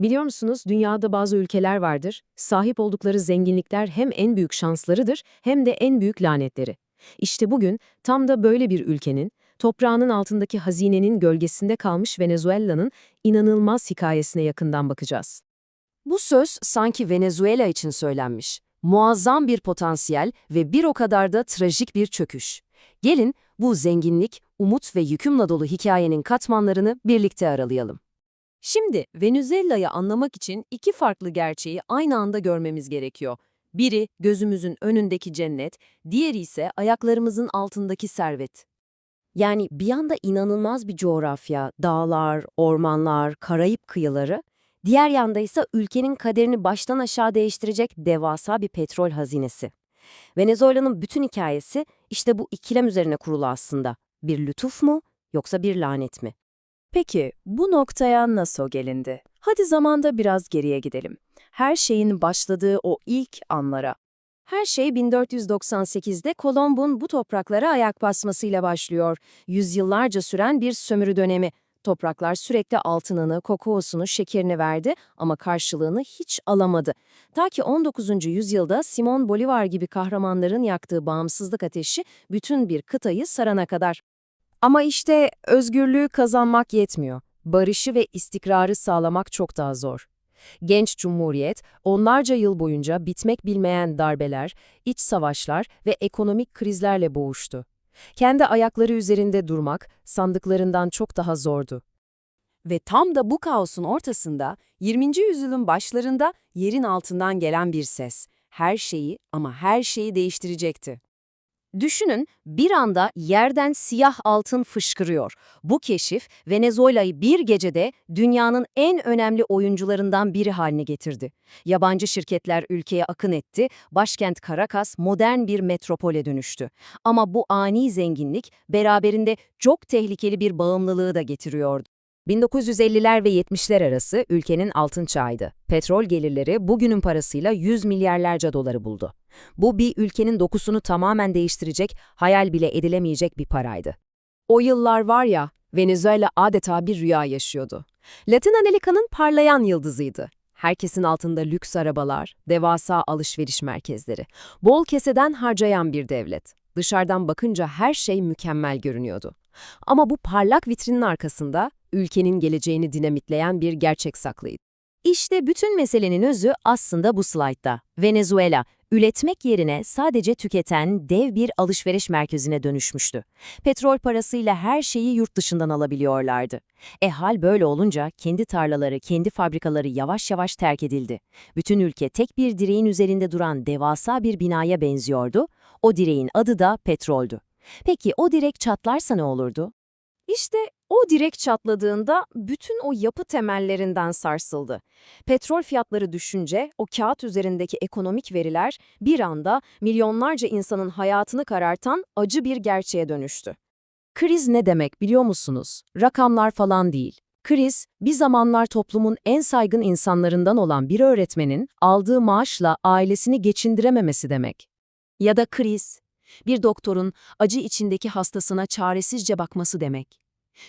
Biliyor musunuz dünyada bazı ülkeler vardır, sahip oldukları zenginlikler hem en büyük şanslarıdır hem de en büyük lanetleri. İşte bugün tam da böyle bir ülkenin, toprağının altındaki hazinenin gölgesinde kalmış Venezuela'nın inanılmaz hikayesine yakından bakacağız. Bu söz sanki Venezuela için söylenmiş. Muazzam bir potansiyel ve bir o kadar da trajik bir çöküş. Gelin bu zenginlik, umut ve yükümle dolu hikayenin katmanlarını birlikte aralayalım. Şimdi Venezuela'yı anlamak için iki farklı gerçeği aynı anda görmemiz gerekiyor. Biri gözümüzün önündeki cennet, diğeri ise ayaklarımızın altındaki servet. Yani bir yanda inanılmaz bir coğrafya, dağlar, ormanlar, Karayip kıyıları, diğer yanda ise ülkenin kaderini baştan aşağı değiştirecek devasa bir petrol hazinesi. Venezuela'nın bütün hikayesi işte bu ikilem üzerine kurulu aslında. Bir lütuf mu yoksa bir lanet mi? Peki bu noktaya nasıl gelindi? Hadi zamanda biraz geriye gidelim. Her şeyin başladığı o ilk anlara. Her şey 1498'de Kolomb'un bu topraklara ayak basmasıyla başlıyor. Yüzyıllarca süren bir sömürü dönemi. Topraklar sürekli altınını, kokoosunu, şekerini verdi ama karşılığını hiç alamadı. Ta ki 19. yüzyılda Simon Bolivar gibi kahramanların yaktığı bağımsızlık ateşi bütün bir kıtayı sarana kadar. Ama işte özgürlüğü kazanmak yetmiyor. Barışı ve istikrarı sağlamak çok daha zor. Genç Cumhuriyet, onlarca yıl boyunca bitmek bilmeyen darbeler, iç savaşlar ve ekonomik krizlerle boğuştu. Kendi ayakları üzerinde durmak sandıklarından çok daha zordu. Ve tam da bu kaosun ortasında 20. yüzyılın başlarında yerin altından gelen bir ses. Her şeyi ama her şeyi değiştirecekti. Düşünün bir anda yerden siyah altın fışkırıyor. Bu keşif Venezuela'yı bir gecede dünyanın en önemli oyuncularından biri haline getirdi. Yabancı şirketler ülkeye akın etti, başkent Caracas modern bir metropole dönüştü. Ama bu ani zenginlik beraberinde çok tehlikeli bir bağımlılığı da getiriyordu. 1950'ler ve 70'ler arası ülkenin altın çağıydı. Petrol gelirleri bugünün parasıyla 100 milyarlarca doları buldu. Bu bir ülkenin dokusunu tamamen değiştirecek, hayal bile edilemeyecek bir paraydı. O yıllar var ya, Venezuela adeta bir rüya yaşıyordu. Latin Amerika'nın parlayan yıldızıydı. Herkesin altında lüks arabalar, devasa alışveriş merkezleri, bol keseden harcayan bir devlet. Dışarıdan bakınca her şey mükemmel görünüyordu. Ama bu parlak vitrinin arkasında ülkenin geleceğini dinamitleyen bir gerçek saklıydı. İşte bütün meselenin özü aslında bu slaytta. Venezuela, üretmek yerine sadece tüketen dev bir alışveriş merkezine dönüşmüştü. Petrol parasıyla her şeyi yurt dışından alabiliyorlardı. E hal böyle olunca kendi tarlaları, kendi fabrikaları yavaş yavaş terk edildi. Bütün ülke tek bir direğin üzerinde duran devasa bir binaya benziyordu. O direğin adı da petroldü. Peki o direk çatlarsa ne olurdu? İşte o direk çatladığında bütün o yapı temellerinden sarsıldı. Petrol fiyatları düşünce o kağıt üzerindeki ekonomik veriler bir anda milyonlarca insanın hayatını karartan acı bir gerçeğe dönüştü. Kriz ne demek biliyor musunuz? Rakamlar falan değil. Kriz, bir zamanlar toplumun en saygın insanlarından olan bir öğretmenin aldığı maaşla ailesini geçindirememesi demek. Ya da kriz, bir doktorun acı içindeki hastasına çaresizce bakması demek.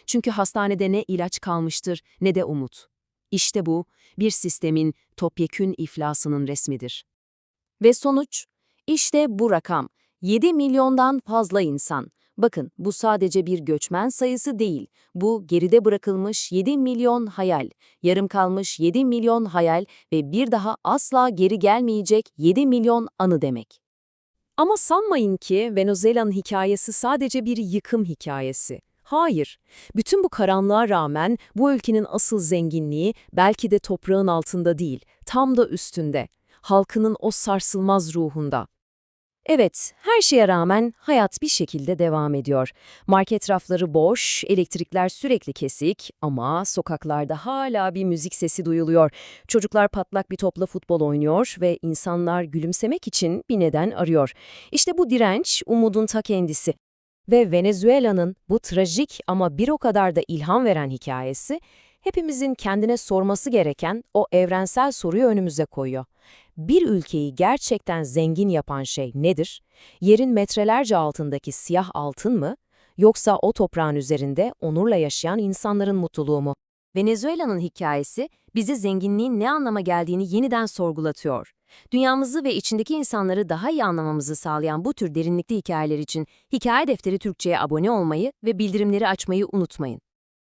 Çünkü hastanede ne ilaç kalmıştır ne de umut. İşte bu, bir sistemin topyekün iflasının resmidir. Ve sonuç, işte bu rakam. 7 milyondan fazla insan. Bakın, bu sadece bir göçmen sayısı değil. Bu geride bırakılmış 7 milyon hayal, yarım kalmış 7 milyon hayal ve bir daha asla geri gelmeyecek 7 milyon anı demek. Ama sanmayın ki Venezuela'nın hikayesi sadece bir yıkım hikayesi. Hayır, bütün bu karanlığa rağmen bu ülkenin asıl zenginliği belki de toprağın altında değil, tam da üstünde, halkının o sarsılmaz ruhunda. Evet, her şeye rağmen hayat bir şekilde devam ediyor. Market rafları boş, elektrikler sürekli kesik ama sokaklarda hala bir müzik sesi duyuluyor. Çocuklar patlak bir topla futbol oynuyor ve insanlar gülümsemek için bir neden arıyor. İşte bu direnç umudun ta kendisi. Ve Venezuela'nın bu trajik ama bir o kadar da ilham veren hikayesi, hepimizin kendine sorması gereken o evrensel soruyu önümüze koyuyor. Bir ülkeyi gerçekten zengin yapan şey nedir? Yerin metrelerce altındaki siyah altın mı? Yoksa o toprağın üzerinde onurla yaşayan insanların mutluluğu mu? Venezuela'nın hikayesi bizi zenginliğin ne anlama geldiğini yeniden sorgulatıyor. Dünyamızı ve içindeki insanları daha iyi anlamamızı sağlayan bu tür derinlikli hikayeler için Hikaye Defteri Türkçe'ye abone olmayı ve bildirimleri açmayı unutmayın.